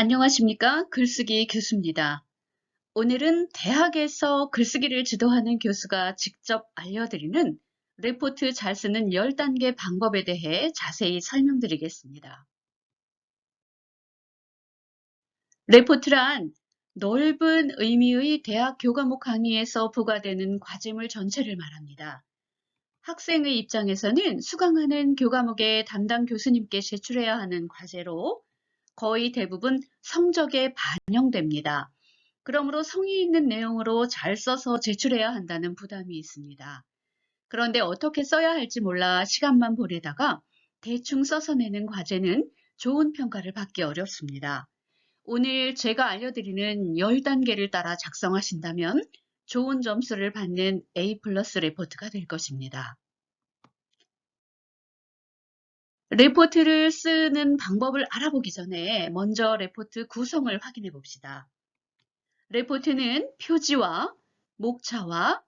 안녕하십니까. 글쓰기 교수입니다. 오늘은 대학에서 글쓰기를 지도하는 교수가 직접 알려드리는 레포트 잘 쓰는 10단계 방법에 대해 자세히 설명드리겠습니다. 레포트란 넓은 의미의 대학 교과목 강의에서 부과되는 과제물 전체를 말합니다. 학생의 입장에서는 수강하는 교과목의 담당 교수님께 제출해야 하는 과제로 거의 대부분 성적에 반영됩니다. 그러므로 성의 있는 내용으로 잘 써서 제출해야 한다는 부담이 있습니다. 그런데 어떻게 써야 할지 몰라 시간만 보내다가 대충 써서 내는 과제는 좋은 평가를 받기 어렵습니다. 오늘 제가 알려드리는 10단계를 따라 작성하신다면 좋은 점수를 받는 A 플러스 레포트가 될 것입니다. 레포트를 쓰는 방법을 알아보기 전에 먼저 레포트 구성을 확인해 봅시다. 레포트는 표지와 목차와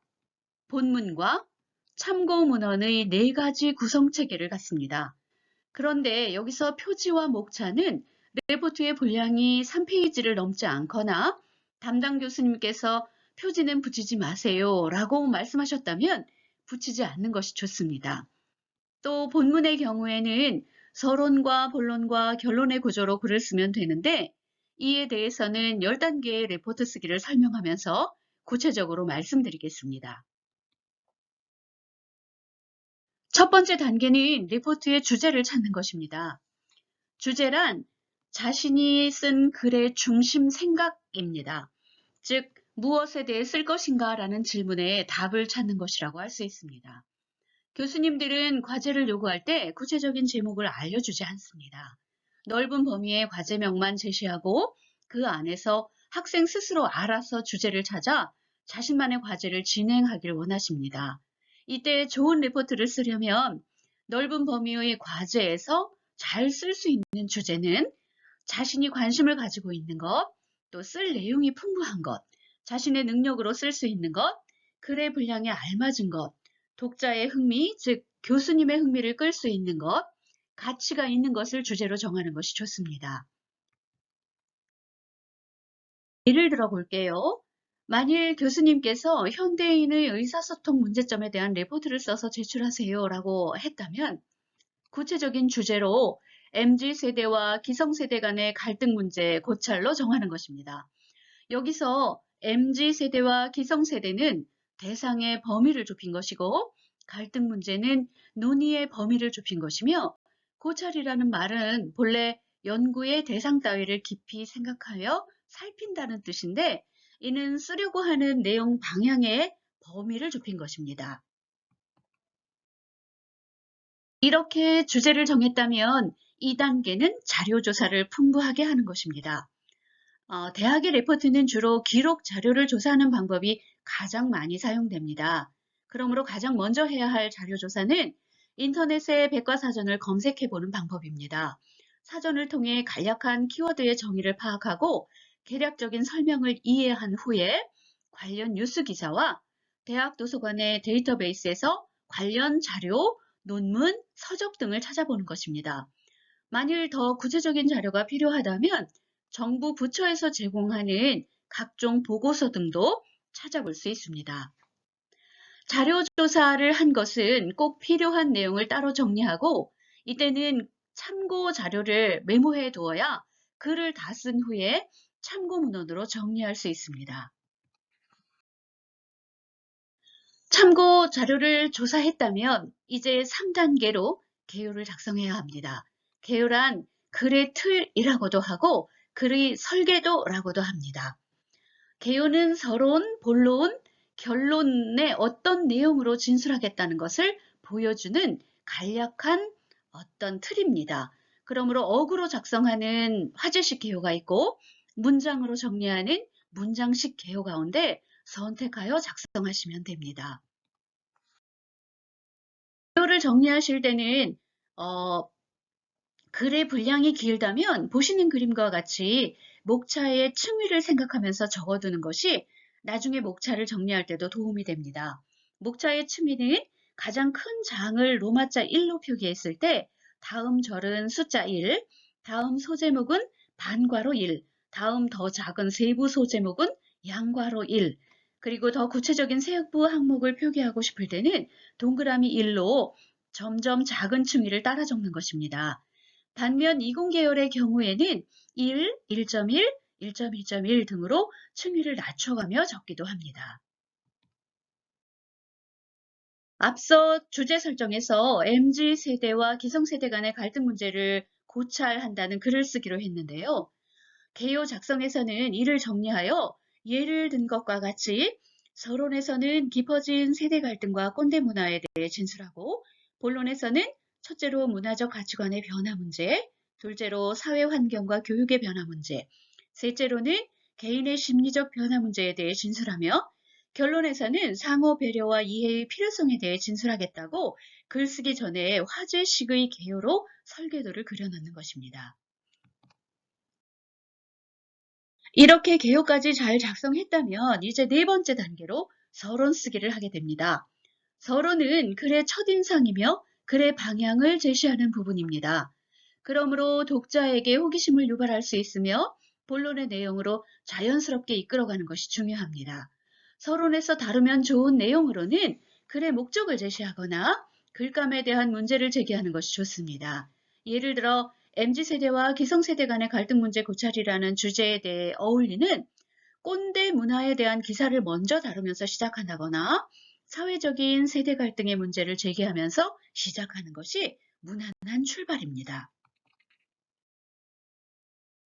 본문과 참고 문헌의 네 가지 구성 체계를 갖습니다. 그런데 여기서 표지와 목차는 레포트의 분량이 3페이지를 넘지 않거나 담당 교수님께서 표지는 붙이지 마세요 라고 말씀하셨다면 붙이지 않는 것이 좋습니다. 또 본문의 경우에는 서론과 본론과 결론의 구조로 글을 쓰면 되는데 이에 대해서는 10단계의 레포트 쓰기를 설명하면서 구체적으로 말씀드리겠습니다. 첫 번째 단계는 레포트의 주제를 찾는 것입니다. 주제란 자신이 쓴 글의 중심 생각입니다. 즉, 무엇에 대해 쓸 것인가 라는 질문에 답을 찾는 것이라고 할 수 있습니다. 교수님들은 과제를 요구할 때 구체적인 제목을 알려주지 않습니다. 넓은 범위의 과제명만 제시하고 그 안에서 학생 스스로 알아서 주제를 찾아 자신만의 과제를 진행하길 원하십니다. 이때 좋은 레포트를 쓰려면 넓은 범위의 과제에서 잘 쓸 수 있는 주제는 자신이 관심을 가지고 있는 것, 또 쓸 내용이 풍부한 것, 자신의 능력으로 쓸 수 있는 것, 글의 분량에 알맞은 것, 독자의 흥미, 즉 교수님의 흥미를 끌 수 있는 것, 가치가 있는 것을 주제로 정하는 것이 좋습니다. 예를 들어 볼게요. 만일 교수님께서 현대인의 의사소통 문제점에 대한 레포트를 써서 제출하세요 라고 했다면 구체적인 주제로 MZ세대와 기성세대 간의 갈등 문제 고찰로 정하는 것입니다. 여기서 MZ세대와 기성세대는 대상의 범위를 좁힌 것이고 갈등 문제는 논의의 범위를 좁힌 것이며 고찰이라는 말은 본래 연구의 대상 따위를 깊이 생각하여 살핀다는 뜻인데 이는 쓰려고 하는 내용 방향의 범위를 좁힌 것입니다. 이렇게 주제를 정했다면 2단계는 자료조사를 풍부하게 하는 것입니다. 어, 대학의 레포트는 주로 기록 자료를 조사하는 방법이 가장 많이 사용됩니다. 그러므로 가장 먼저 해야 할 자료조사는 인터넷의 백과사전을 검색해 보는 방법입니다. 사전을 통해 간략한 키워드의 정의를 파악하고 개략적인 설명을 이해한 후에 관련 뉴스 기사와 대학 도서관의 데이터베이스에서 관련 자료, 논문, 서적 등을 찾아보는 것입니다. 만일 더 구체적인 자료가 필요하다면 정부 부처에서 제공하는 각종 보고서 등도 찾아볼 수 있습니다. 자료조사를 한 것은 꼭 필요한 내용을 따로 정리하고 이때는 참고 자료를 메모해 두어야 글을 다 쓴 후에 참고 문헌으로 정리할 수 있습니다. 참고 자료를 조사했다면 이제 3단계로 개요를 작성해야 합니다. 개요란 글의 틀이라고도 하고 글의 설계도라고도 합니다. 개요는 서론, 본론, 결론의 어떤 내용으로 진술하겠다는 것을 보여주는 간략한 어떤 틀입니다. 그러므로 어구로 작성하는 화제식 개요가 있고 문장으로 정리하는 문장식 개요 가운데 선택하여 작성하시면 됩니다. 개요를 정리하실 때는 어, 글의 분량이 길다면 보시는 그림과 같이 목차의 층위를 생각하면서 적어두는 것이 나중에 목차를 정리할 때도 도움이 됩니다. 목차의 층위는 가장 큰 장을 로마자 1로 표기했을 때 다음 절은 숫자 1, 다음 소제목은 반괄호 1, 다음 더 작은 세부 소제목은 양괄호 1, 그리고 더 구체적인 세역부 항목을 표기하고 싶을 때는 동그라미 1로 점점 작은 층위를 따라 적는 것입니다. 반면 이공 계열의 경우에는 1, 1.1, 1.1.1 등으로 층위를 낮춰가며 적기도 합니다. 앞서 주제 설정에서 MZ세대와 기성 세대 간의 갈등 문제를 고찰한다는 글을 쓰기로 했는데요. 개요 작성에서는 이를 정리하여 예를 든 것과 같이 서론에서는 깊어진 세대 갈등과 꼰대 문화에 대해 진술하고 본론에서는 첫째로 문화적 가치관의 변화 문제, 둘째로 사회 환경과 교육의 변화 문제, 셋째로는 개인의 심리적 변화 문제에 대해 진술하며 결론에서는 상호 배려와 이해의 필요성에 대해 진술하겠다고 글 쓰기 전에 화제식의 개요로 설계도를 그려놓는 것입니다. 이렇게 개요까지 잘 작성했다면 이제 네 번째 단계로 서론 쓰기를 하게 됩니다. 서론은 글의 첫인상이며 글의 방향을 제시하는 부분입니다. 그러므로 독자에게 호기심을 유발할 수 있으며 본론의 내용으로 자연스럽게 이끌어가는 것이 중요합니다. 서론에서 다루면 좋은 내용으로는 글의 목적을 제시하거나 글감에 대한 문제를 제기하는 것이 좋습니다. 예를 들어 MZ세대와 기성세대 간의 갈등 문제 고찰이라는 주제에 대해 어울리는 꼰대 문화에 대한 기사를 먼저 다루면서 시작한다거나 사회적인 세대 갈등의 문제를 제기하면서 시작하는 것이 무난한 출발입니다.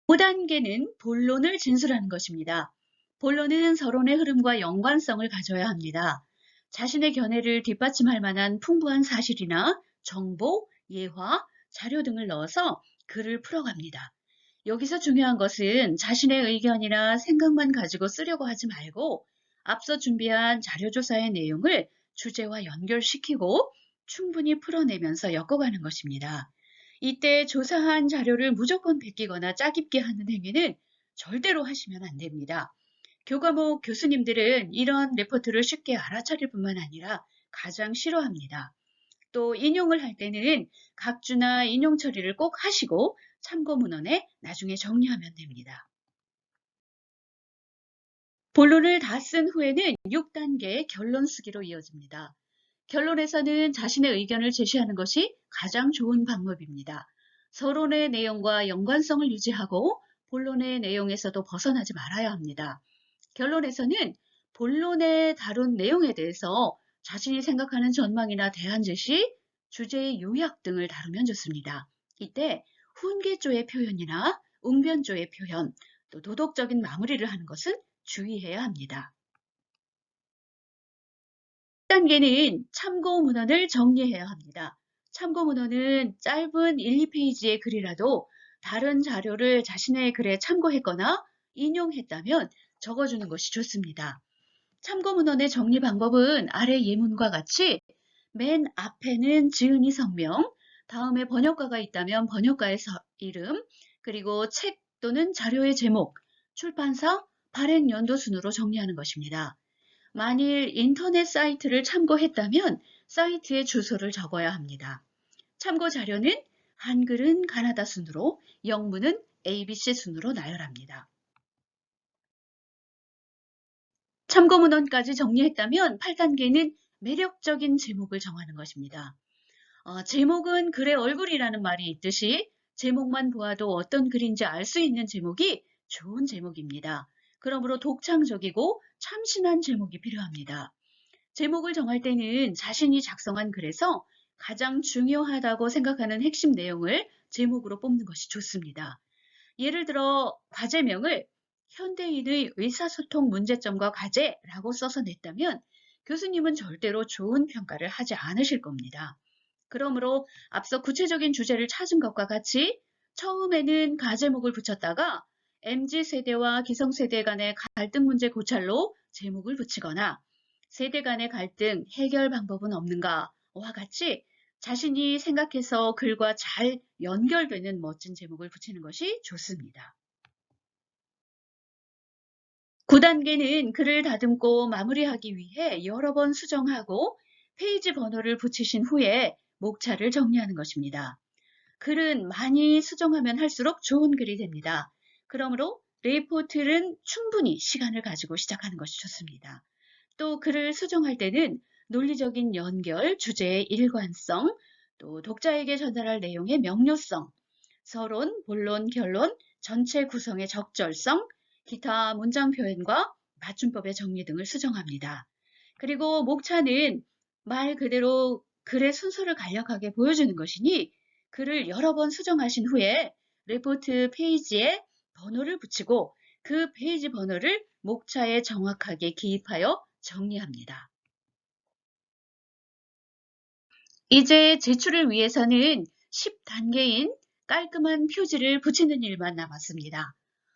5단계는 본론을 진술하는 것입니다. 본론은 서론의 흐름과 연관성을 가져야 합니다. 자신의 견해를 뒷받침할 만한 풍부한 사실이나 정보, 예화, 자료 등을 넣어서 글을 풀어갑니다. 여기서 중요한 것은 자신의 의견이나 생각만 가지고 쓰려고 하지 말고 앞서 준비한 자료조사의 내용을 주제와 연결시키고 충분히 풀어내면서 엮어가는 것입니다. 이때 조사한 자료를 무조건 베끼거나 짜깁게 하는 행위는 절대로 하시면 안 됩니다. 교과목 교수님들은 이런 레포트를 쉽게 알아차릴 뿐만 아니라 가장 싫어합니다. 또 인용을 할 때는 각주나 인용 처리를 꼭 하시고 참고 문헌에 나중에 정리하면 됩니다. 본론을 다 쓴 후에는 6단계 결론 쓰기로 이어집니다. 결론에서는 자신의 의견을 제시하는 것이 가장 좋은 방법입니다. 서론의 내용과 연관성을 유지하고 본론의 내용에서도 벗어나지 말아야 합니다. 결론에서는 본론에 다룬 내용에 대해서 자신이 생각하는 전망이나 대안 제시, 주제의 요약 등을 다루면 좋습니다. 이때 훈계조의 표현이나 웅변조의 표현, 또 도덕적인 마무리를 하는 것은 주의해야 합니다. 1단계는 참고 문헌을 정리해야 합니다. 참고 문헌은 짧은 1, 2페이지의 글이라도 다른 자료를 자신의 글에 참고했거나 인용했다면 적어주는 것이 좋습니다. 참고 문헌의 정리 방법은 아래 예문과 같이 맨 앞에는 지은이 성명, 다음에 번역가가 있다면 번역가의 이름, 그리고 책 또는 자료의 제목, 출판사, 발행 연도 순으로 정리하는 것입니다. 만일 인터넷 사이트를 참고했다면 사이트의 주소를 적어야 합니다. 참고 자료는 한글은 가나다 순으로, 영문은 ABC 순으로 나열합니다. 참고 문헌까지 정리했다면 8단계는 매력적인 제목을 정하는 것입니다. 어, 제목은 글의 얼굴이라는 말이 있듯이 제목만 보아도 어떤 글인지 알 수 있는 제목이 좋은 제목입니다. 그러므로 독창적이고 참신한 제목이 필요합니다. 제목을 정할 때는 자신이 작성한 글에서 가장 중요하다고 생각하는 핵심 내용을 제목으로 뽑는 것이 좋습니다. 예를 들어 과제명을 현대인의 의사소통 문제점과 과제라고 써서 냈다면 교수님은 절대로 좋은 평가를 하지 않으실 겁니다. 그러므로 앞서 구체적인 주제를 찾은 것과 같이 처음에는 과제목을 붙였다가 MZ세대와 기성세대 간의 갈등 문제 고찰로 제목을 붙이거나 세대 간의 갈등 해결 방법은 없는가와 같이 자신이 생각해서 글과 잘 연결되는 멋진 제목을 붙이는 것이 좋습니다. 9단계는 글을 다듬고 마무리하기 위해 여러 번 수정하고 페이지 번호를 붙이신 후에 목차를 정리하는 것입니다. 글은 많이 수정하면 할수록 좋은 글이 됩니다. 그러므로 레포트는 충분히 시간을 가지고 시작하는 것이 좋습니다. 또 글을 수정할 때는 논리적인 연결, 주제의 일관성, 또 독자에게 전달할 내용의 명료성, 서론, 본론, 결론, 전체 구성의 적절성, 기타 문장 표현과 맞춤법의 정리 등을 수정합니다. 그리고 목차는 말 그대로 글의 순서를 간략하게 보여주는 것이니 글을 여러 번 수정하신 후에 레포트 페이지에 번호를 붙이고 그 페이지 번호를 목차에 정확하게 기입하여 정리합니다. 이제 제출을 위해서는 10단계인 깔끔한 표지를 붙이는 일만 남았습니다.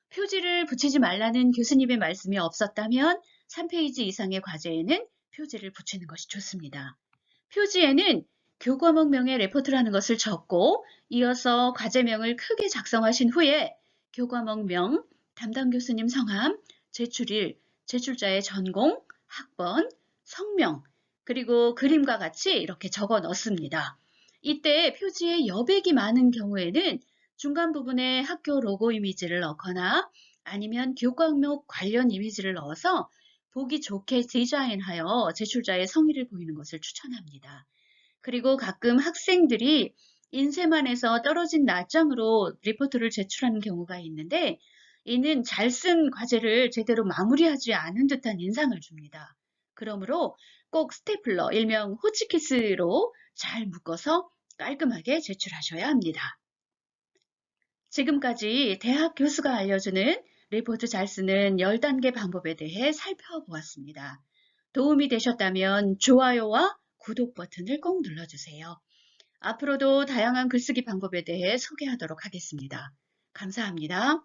표지를 붙이지 말라는 교수님의 말씀이 없었다면 3페이지 이상의 과제에는 표지를 붙이는 것이 좋습니다. 표지에는 교과목명의 레포트라는 것을 적고 이어서 과제명을 크게 작성하신 후에 교과목명, 담당 교수님 성함, 제출일, 제출자의 전공, 학번, 성명, 그리고 그림과 같이 이렇게 적어 넣습니다. 이때 표지에 여백이 많은 경우에는 중간 부분에 학교 로고 이미지를 넣거나 아니면 교과목 관련 이미지를 넣어서 보기 좋게 디자인하여 제출자의 성의를 보이는 것을 추천합니다. 그리고 가끔 학생들이 인쇄만에서 떨어진 낱장으로 리포트를 제출하는 경우가 있는데 이는 잘 쓴 과제를 제대로 마무리하지 않은 듯한 인상을 줍니다. 그러므로 꼭 스테플러, 일명 호치키스로 잘 묶어서 깔끔하게 제출하셔야 합니다. 지금까지 대학 교수가 알려주는 리포트 잘 쓰는 10단계 방법에 대해 살펴보았습니다. 도움이 되셨다면 좋아요와 구독 버튼을 꼭 눌러주세요. 앞으로도 다양한 글쓰기 방법에 대해 소개하도록 하겠습니다. 감사합니다.